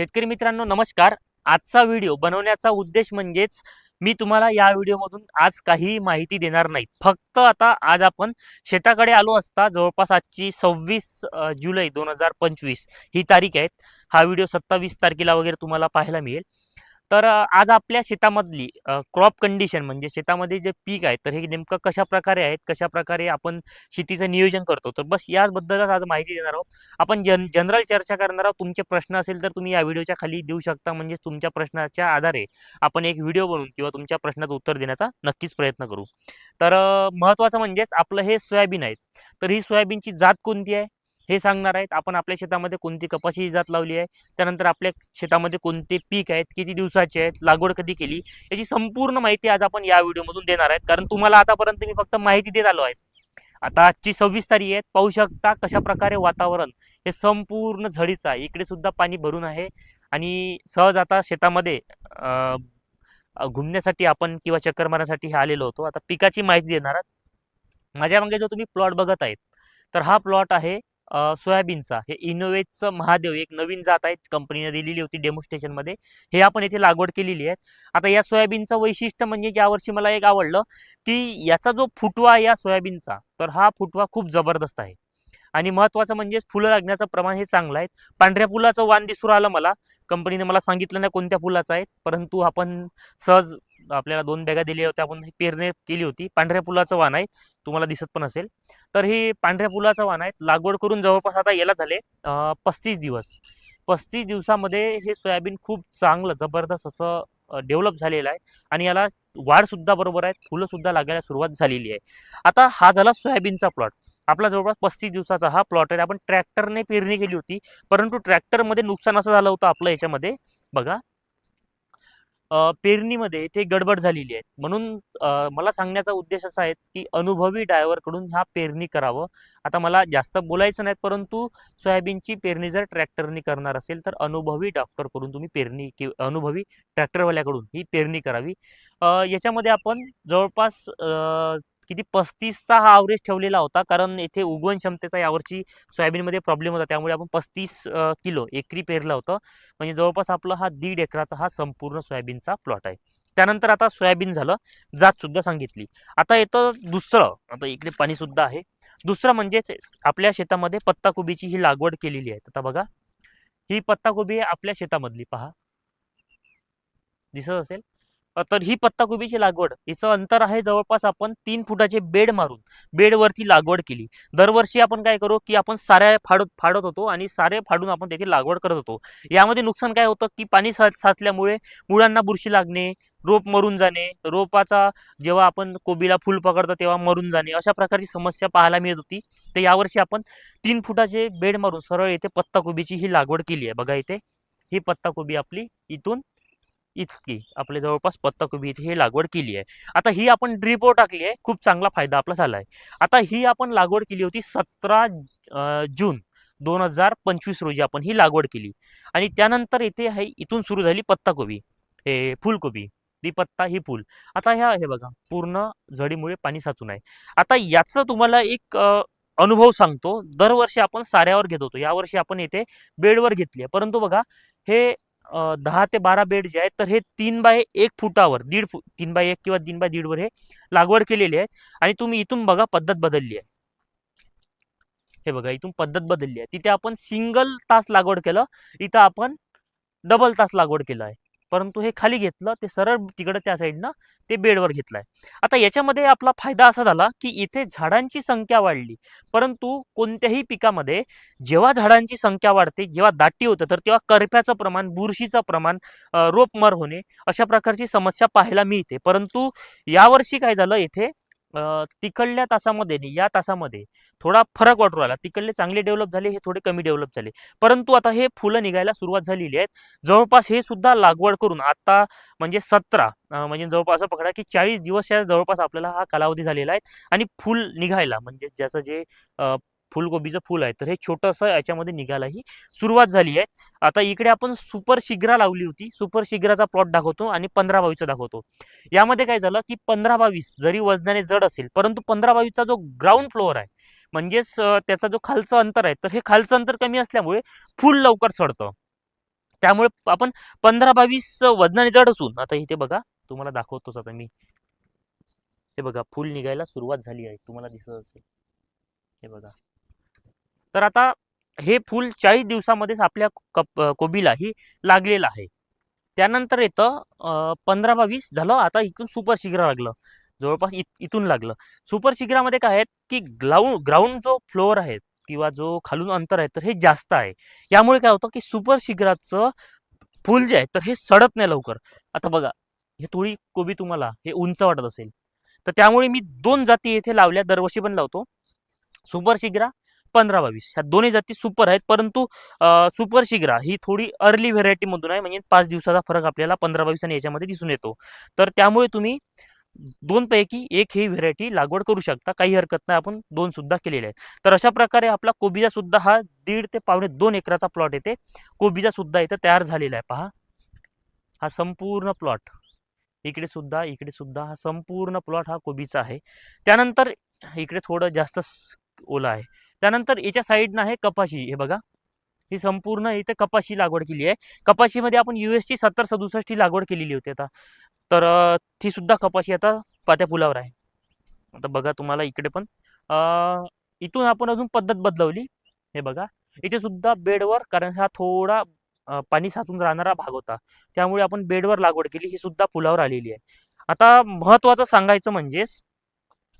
शेतकरी मित्रांनो नमस्कार. आजचा व्हिडिओ बनवण्याचा उद्देश म्हणजेच मी तुम्हाला या व्हिडिओमधून आज काही माहिती देणार नाही. फक्त आता आज आपण शेताकडे आलो असता जवळपास आजची सव्वीस जुलै दोन हजार पंचवीस ही तारीख आहे. हा व्हिडिओ सत्तावीस तारखेला वगैरे तुम्हाला पाहायला मिळेल. तर आज आपल्या शेतामधली क्रॉप कंडिशन म्हणजे शेतामध्ये जे पीक आहे तर हे नेमकं कशा प्रकारे आहेत कशा प्रकारे आपण शेतीचं नियोजन करतो? तर बस याचबद्दलच आज माहिती देणार आहोत. आपण जन जनरल चर्चा करणार आहोत. तुमचे प्रश्न असेल तर तुम्ही या व्हिडिओच्या खाली देऊ शकता. म्हणजे तुमच्या प्रश्नाच्या आधारे आपण एक व्हिडिओ बनवून किंवा तुमच्या प्रश्नाचं उत्तर देण्याचा नक्कीच प्रयत्न करू. तर महत्त्वाचं म्हणजेच आपलं हे सोयाबीन आहे. तर ही सोयाबीनची जात कोणती आहे? हे सांगणार आहेत. आपण आपल्या शेतामध्ये कोणती कपाशी जात लावली आहे? त्यानंतर आपल्या शेतामध्ये कोणते पीक आहेत? किती दिवसाचे आहेत? लागवड कधी केली? याची संपूर्ण माहिती आज आपण या व्हिडिओमधून देणार आहेत. कारण तुम्हाला आतापर्यंत मी फक्त माहिती देत आलो आहे. आता आजची सव्वीस तारीख आहे. पाहू शकता कशा प्रकारे वातावरण हे संपूर्ण झडीचं आहे. इकडे सुद्धा पाणी भरून आहे. आणि सहज आता शेतामध्ये घुमण्यासाठी आपण किंवा चक्कर मारण्यासाठी हे आलेलो होतो. आता पिकाची माहिती देणार आहात. माझ्या मागे जो तुम्ही प्लॉट बघत आहेत तर हा प्लॉट आहे सोयाबीनचा. हे इनोवेटचं महादेव एक नवीन जात आहे कंपनीने दिलेली होती डेमोस्ट्रेशनमध्ये हे आपण येथे लागवड केलेली आहे. आता या सोयाबीनचं वैशिष्ट्य म्हणजे यावर्षी मला एक आवडलं की याचा जो फुटवा आहे या सोयाबीनचा तर हा फुटवा खूप जबरदस्त आहे. आणि महत्त्वाचं म्हणजे फुलं लागण्याचं प्रमाण हे चांगलं आहे. पांढऱ्या फुलाचं वाण दिसून आलं मला. कंपनीने मला सांगितलं नाही कोणत्या फुलाचं आहे परंतु आपण सहज आपल्याला दोन बॅगा दिल्या होत्या आपण पेरणी केली होती. पांढऱ्या फुलाचं वाण आहे तुम्हाला दिसत पण असेल. तर हे पांढऱ्या फुलाचं वाण आहे. लागवड करून जवळपास आता याला झाले पस्तीस दिवस. पस्तीस दिवसामध्ये हे सोयाबीन खूप चांगलं जबरदस्त असं डेव्हलप झालेलं आहे. आणि याला वाढसुद्धा बरोबर आहे फुलंसुद्धा लागायला सुरुवात झालेली आहे. आता हा झाला सोयाबीनचा प्लॉट. आपला जवळपास पस्तीस दिवसाचा हा प्लॉट आहे. आपण ट्रॅक्टरने पेरणी केली होती परंतु ट्रॅक्टरमध्ये नुकसान असं झालं होतं आपलं याच्यामध्ये. बघा पेरणीमध्ये ते गडबड झालेली आहे. म्हणून मला सांगण्याचा उद्देश असा आहे की अनुभवी ड्रायव्हरकडून ह्या पेरणी करावं. आता मला जास्त बोलायचं नाही परंतु सोयाबीनची पेरणी जर ट्रॅक्टरनी करणार असेल तर अनुभवी डॉक्टरकडून तुम्ही पेरणी कि अनुभवी ट्रॅक्टरवाल्याकडून ही पेरणी करावी. याच्यामध्ये आपण जवळपास किती पस्तीसचा हा ॲव्हरेज ठेवलेला होता. कारण येथे उगवण क्षमतेचा यावर्षी सोयाबीनमध्ये प्रॉब्लेम होता. त्यामुळे आपण पस्तीस किलो एकरी पेरलं होतं. म्हणजे जवळपास आपला हा दीड एकराचा हा संपूर्ण सोयाबीनचा प्लॉट आहे. त्यानंतर आता सोयाबीन झालं. जात सुद्धा सांगितली. आता येतं दुसरं. आता इकडे पाणी सुद्धा आहे. दुसरं म्हणजेच आपल्या शेतामध्ये पत्ताकोबीची ही लागवड केलेली आहे. आता बघा. ही पत्ताकोबी आहे आपल्या शेतामधली. पहा. दिसत असेल? तर ही पत्ताकोबीची लागवड हिचं अंतर आहे जवळपास आपण तीन फुटाचे बेड मारून बेडवरती लागवड केली. दरवर्षी आपण काय करू की आपण साऱ्या फाडत फाडत होतो आणि सारे फाडून आपण त्याची लागवड करत होतो. यामध्ये नुकसान काय होतं की पाणी सा साचल्यामुळे मुळांना बुरशी लागणे रोप मरून जाणे रोपाचा जेव्हा आपण कोबीला फुल पकडतो तेव्हा मरून जाणे अशा प्रकारची समस्या पाहायला मिळत होती. तर यावर्षी आपण तीन फुटाचे बेड मारून सरळ येथे पत्ताकोबीची ही लागवड केली आहे. बघा इथे ही पत्ताकोबी आपली इथून इतकी. आपल्या जवळपास पत्ताकोबी इथे हे लागवड केली आहे. आता ही आपण ड्रिपवर टाकली आहे. खूप चांगला फायदा आपला झाला आहे. आता ही आपण लागवड केली होती सतरा जून दोन हजार पंचवीस रोजी आपण ही लागवड केली. आणि त्यानंतर इथे आहे इथून सुरू झाली पत्ताकोबी. हे फुलकोबी. ती पत्ता ही फुल. आता ह्या हे बघा पूर्ण झडीमुळे पाणी साचून आहे. आता याचं तुम्हाला एक अनुभव सांगतो. दरवर्षी आपण साऱ्यावर घेत होतो. यावर्षी आपण येथे बेडवर घेतली आहे. परंतु बघा हे दहा ते बारा बेड जे आहेत तर हे तीन बाय एक फुटावर दीड फुट तीन बाय एक किंवा तीन बाय दीडवर हे लागवड केलेली आहे. आणि तुम्ही इथून बघा पद्धत बदलली आहे. हे बघा इथून पद्धत बदलली आहे. तिथे आपण सिंगल तास लागवड केलं इथं आपण डबल तास लागवड केलं आहे. परंतु हे खाली घेतलं ते सरळ तिकडं त्या साईडनं ते बेडवर घेतलं आहे आता याच्यामध्ये आपला फायदा असा झाला की इथे झाडांची संख्या वाढली. परंतु कोणत्याही पिकामध्ये जेव्हा झाडांची संख्या वाढते जेव्हा दाटी होतं तर तेव्हा करप्याचं प्रमाण बुरशीचं प्रमाण रोपमर होणे अशा प्रकारची समस्या पाहायला मिळते. परंतु यावर्षी काय झालं इथे तिकडल्या तासामध्ये नाही या तासामध्ये थोडा फरक वाटू राहिला. तिकडले चांगले डेव्हलप झाले हे थोडे कमी डेव्हलप झाले. परंतु आता हे फुलं निघायला सुरुवात झालेली आहेत. जवळपास हे सुद्धा लागवड करून आता म्हणजे सतरा म्हणजे जवळपास असं पकडा की चाळीस दिवस या जवळपास आपल्याला हा कालावधी झालेला आहे आणि फुल निघायला. म्हणजे ज्याचं जे फुलगोबीचं फुलकोबीचं फुल आहे. तर हे छोटंसं याच्यामध्ये निघायलाही सुरुवात झाली आहे. आता इकडे आपण सुपर शिग्रा लावली होती. सुपर शिग्राचा प्लॉट दाखवतो आणि पंधरा बावीसचा दाखवतो. यामध्ये काय झालं की पंधरा बावीस जरी वजनाने जड असेल परंतु पंधरा बावीसचा जो ग्राउंड फ्लोअर आहे म्हणजेच त्याचा जो खालचं अंतर आहे तर हे खालचं अंतर कमी असल्यामुळे फुल लवकर सडतं. त्यामुळे आपण पंधरा बावीस वजनाने जड असून आता इथे बघा तुम्हाला दाखवतोच आता मी. हे बघा फुल निघायला सुरुवात झाली आहे. तुम्हाला दिसत असेल. हे बघा. तर आता हे फूल चाळीस दिवसामध्येच आपल्या कप कोबीला ही लागलेलं आहे. त्यानंतर येतं पंधरा बावीस झालं आता इथून सुपर शिग्र लागलं. जवळपास इत इथून लागलं. सुपर शिग्रामध्ये काय आहेत की ग्राउंड ग्राउंड जो फ्लोअर आहे किंवा जो खालून अंतर आहे तर हे जास्त आहे. यामुळे काय होतं की सुपर शिग्राचं फूल जे आहे तर हे सडत नाही लवकर. आता बघा हे थोडी कोबी तुम्हाला हे उंच वाटत असेल. तर त्यामुळे मी दोन जाती येथे लावल्या दरवर्षी पण लावतो. सुपर शिग्रा पंधरा बावीस ह्या दोन्ही जाती सुपर आहेत परंतु सुपर शिग्रा ही थोडी अर्ली व्हेरायटीमधून आहे म्हणजे पाच दिवसाचा फरक आपल्याला पंधरा बावीस आणि याच्यामध्ये दिसून येतो. तर त्यामुळे तुम्ही दोनपैकी एक ही व्हेरायटी लागवड करू शकता काही हरकत नाही आपण दोन सुद्धा केलेले आहेत. तर अशा प्रकारे आपला कोबीजा सुद्धा हा दीड ते पावणे दोन एकराचा प्लॉट येते. कोबीजा सुद्धा इथं तयार झालेला आहे पहा. हा संपूर्ण प्लॉट इकडे सुद्धा इकडे सुद्धा हा संपूर्ण प्लॉट हा कोबीचा आहे. त्यानंतर इकडे थोडं जास्त ओला आहे. त्यानंतर याच्या साईडनं आहे कपाशी. हे बघा. ही संपूर्ण इथे कपाशी लागवड केली आहे. कपाशीमध्ये आपण यू सत्तर सदुसष्ट ही लागवड केलेली होती आता. तर ती सुद्धा कपाशी आता पात्या पुलावर आहे. आता बघा तुम्हाला इकडे पण. इथून आपण अजून पद्धत बदलवली. हे बघा. इथे सुद्धा बेडवर कारण हा थोडा पाणी साचून राहणारा भाग होता. त्यामुळे आपण बेडवर लागवड केली. ही सुद्धा पुलावर आलेली आहे. आता महत्वाचं सांगायचं म्हणजेच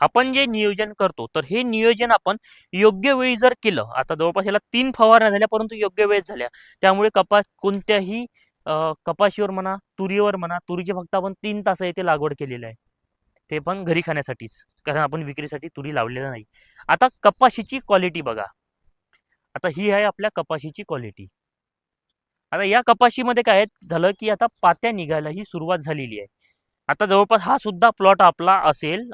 आपण जे नियोजन करतो तर हे नियोजन आपण योग्य वेळी जर केलं आता जवळपास याला तीन फवारण्या झाल्या परंतु योग्य वेळेत झाल्या. त्यामुळे कपास कोणत्याही कपाशीवर म्हणा तुरीवर म्हणा तुरीचे फक्त आपण तीन तास येथे लागवड केलेली आहे. ते पण घरी खाण्यासाठीच कारण आपण विक्रीसाठी तुरी लावलेलं नाही. आता कपाशीची क्वालिटी बघा. आता ही आहे आपल्या कपाशीची क्वालिटी आता या कपाशीमध्ये काय झालं की आता पात्या निघायला ही सुरुवात झालेली आहे. आता जवळपास हा सुद्धा प्लॉट आपला असेल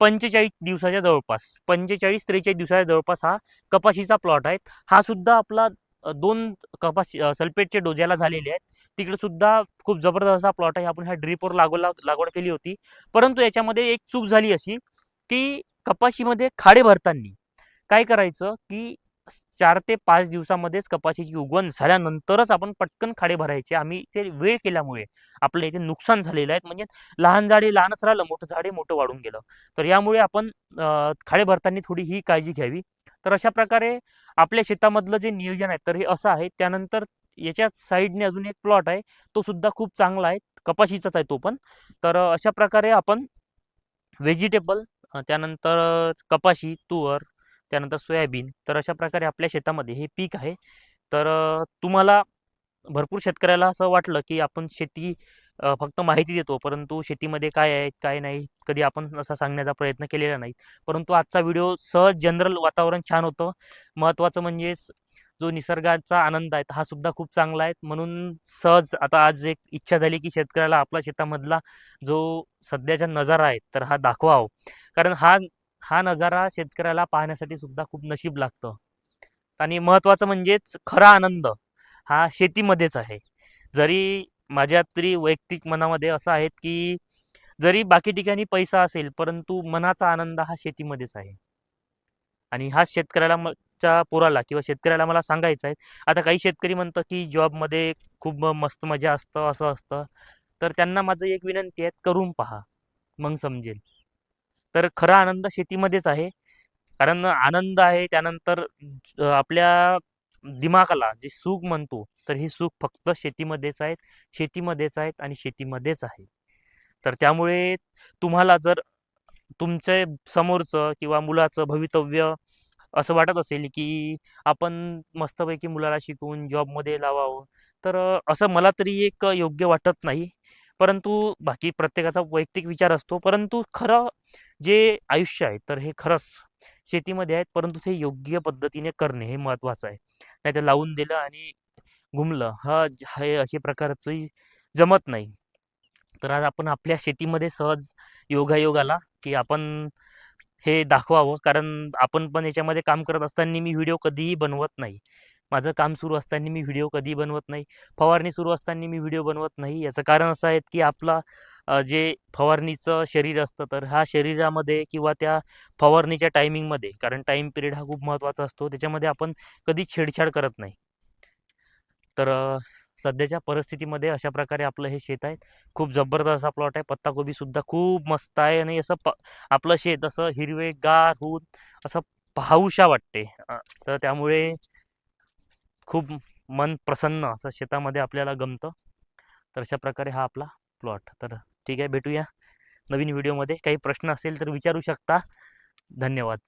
पंचेचाळीस दिवसाच्या जवळपास पंचेचाळीस त्रेचाळीस दिवसाच्या जवळपास हा कपाशीचा प्लॉट आहे. हा सुद्धा आपला दोन कपाशी सल्फेटचे डोज्याला झालेले आहेत. तिकडे सुद्धा खूप जबरदस्त असा प्लॉट आहे. आपण ह्या ड्रीपवर लागवड लागवड केली होती. परंतु याच्यामध्ये एक चूक झाली अशी की कपाशीमध्ये खाडे भरताना काय करायचं की चार ते पाच दिवसामध्येच कपाशीची उगवण झाल्यानंतरच आपण पटकन खाडे भरायचे. आम्ही ते वेळ केल्यामुळे आपल्या इथे नुकसान झालेलं आहे. म्हणजे लहान झाडे लहानच राहिलं मोठं झाडे मोठं वाढून गेलं. तर यामुळे आपण खाडे भरताना थोडी ही काळजी घ्यावी. तर अशा प्रकारे आपल्या शेतामधलं जे नियोजन आहे तर हे असं आहे. त्यानंतर याच्या साईडने अजून एक प्लॉट आहे. तो सुद्धा खूप चांगला आहे. कपाशीचाच आहे तो पण. तर अशा प्रकारे आपण व्हेजिटेबल त्यानंतर कपाशी तुवर त्यानंतर सोयाबीन. तर अशा प्रकारे आपल्या शेतामध्ये हे पीक आहे. तर तुम्हाला भरपूर शेतकऱ्याला असं वाटलं की आपण शेती फक्त माहिती देतो परंतु शेतीमध्ये काय आहे काय नाही कधी आपण असा सांगण्याचा प्रयत्न केलेला नाही परंतु आजचा व्हिडिओ सहज जनरल वातावरण छान होतं. महत्त्वाचं म्हणजेच जो निसर्गाचा आनंद आहे हा सुद्धा खूप चांगला आहे. म्हणून सहज आता आज एक इच्छा झाली की शेतकऱ्याला आपल्या शेतामधला जो सध्याचा नजारा आहे तर हा दाखवावं. कारण हा हा नजारा शेतकऱ्याला पाहण्यासाठी सुद्धा खूप नशीब लागतं. आणि महत्त्वाचं म्हणजेच खरा आनंद हा शेतीमध्येच आहे. जरी माझ्या तरी वैयक्तिक मनामध्ये असं आहेत की जरी बाकी ठिकाणी पैसा असेल परंतु मनाचा आनंद हा शेतीमध्येच आहे. आणि हा शेतकऱ्याला च्या पोराला किंवा शेतकऱ्याला मला सांगायचं आहे आता काही शेतकरी म्हणतं की जॉबमध्ये खूप मस्त मजा असतं असं असतं. तर त्यांना माझं एक विनंती आहे करून पहा. मग समजेल. तर खरा आनंद शेतीमध्येच आहे. कारण आनंद आहे त्यानंतर आपल्या दिमागाला जे सुख म्हणतो तर हे सुख फक्त शेतीमध्येच आहेत शेतीमध्येच आहेत आणि शेतीमध्येच आहे. तर त्यामुळे तुम्हाला जर तुमचे समोरचं किंवा मुलाचं भवितव्य असं वाटत असेल की आपण मस्तपैकी मुलाला शिकवून जॉबमध्ये लावावं तर असं मला तरी एक योग्य वाटत नाही. परंतु बाकी प्रत्येकाचा वैयक्तिक विचार असतो. परंतु खरं जे आयुष्य आहे तर हे खरंच शेतीमध्ये आहेत परंतु ते योग्य पद्धतीने करणे हे महत्वाचं आहे. नाही तर लावून दिलं आणि घुमलं हा हे अशा प्रकारचं जमत नाही. तर आज आपण आपल्या शेतीमध्ये सहज योगायोगाला की आपण हे दाखवावं कारण आपण पण याच्यामध्ये काम करत असताना मी व्हिडिओ कधीही बनवत नाही. माझं काम सुरू असताना मी व्हिडिओ कधीही बनवत नाही. फवारणी सुरू असताना मी व्हिडिओ बनवत नाही. याचं कारण असं आहे की आपला जे फवारणीचं शरीर असतं तर ह्या शरीरामध्ये किंवा त्या फवारणीच्या टायमिंगमध्ये कारण टाईम पिरियड हा खूप महत्त्वाचा असतो त्याच्यामध्ये आपण कधी छेडछाड करत नाही. तर सध्याच्या परिस्थितीमध्ये अशा प्रकारे आपलं हे शेत आहे. खूप जबरदस्त असा प्लॉट आहे. पत्ताकोबीसुद्धा खूप मस्त आहे आणि असं प आपलं शेत असं हिरवेगार होऊन असं पाहूशा वाटते. तर त्यामुळे खूप मन प्रसन्न असं शेतामध्ये आपल्याला गमतं. तर अशा प्रकारे हा आपला प्लॉट तर ठीक आहे भेटूया नवीन व्हिडिओमध्ये. काही प्रश्न असेल तर विचारू शकता. धन्यवाद.